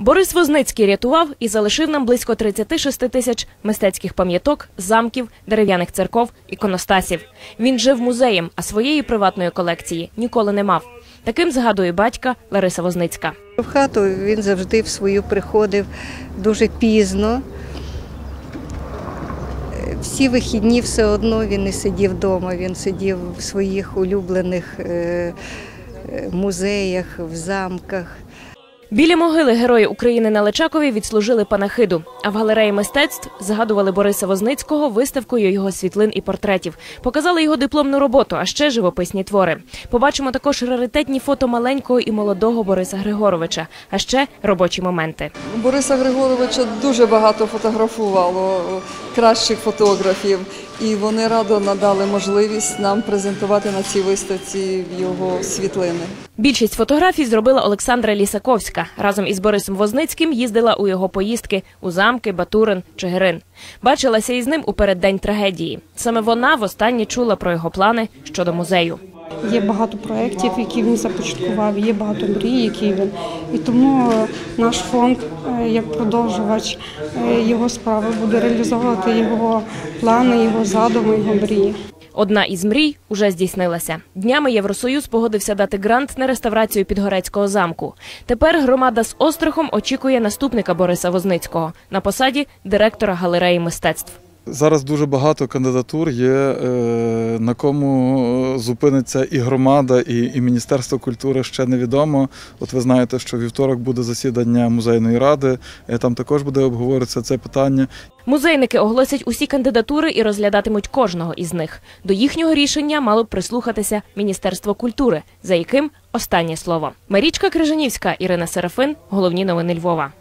Борис Возницький рятував і залишив нам близько 36 тисяч мистецьких пам'яток, замків, дерев'яних церков, іконостасів. Він жив музеєм, а своєї приватної колекції ніколи не мав. Таким згадує батька Лариса Возницька. В хату він завжди в свою приходив дуже пізно. Всі вихідні все одно він не сидів вдома, він сидів в своїх улюблених е, е, музеях, в замках. Біля могили Герої України на Личакові відслужили панахиду. А в галереї мистецтв згадували Бориса Возницького виставкою його світлин і портретів. Показали його дипломну роботу, а ще живописні твори. Побачимо також раритетні фото маленького і молодого Бориса Григоровича, а ще робочі моменти. Бориса Григоровича дуже багато фотографувало кращих фотографів, і вони радо надали можливість нам презентувати на цій виставці його світлини. Більшість фотографій зробила Олександра Лісаковська. Разом із Борисом Возницьким їздила у його поїздки у замки, Батурин, Чигирин. Бачилася із ним у переддень трагедії. Саме вона востаннє чула про його плани щодо музею. Є багато проєктів, які він започаткував, є багато мрій, які він. І тому е, наш фонд, е, як продовжувач е, його справи, буде реалізовувати його плани, його задуми, його мрії. Одна із мрій уже здійснилася. Днями Євросоюз погодився дати грант на реставрацію Підгорецького замку. Тепер громада з острахом очікує наступника Бориса Возницького на посаді директора галереї мистецтв. Зараз дуже багато кандидатур є, е, на кому зупиниться і громада, і, і Міністерство культури ще невідомо. От ви знаєте, що вівторок буде засідання музейної ради, е, там також буде обговорюватися це питання. Музейники оголосять усі кандидатури і розглядатимуть кожного із них. До їхнього рішення мало б прислухатися Міністерство культури, за яким останнє слово. Марічка Крижанівська, Ірина Серафин. Головні новини Львова.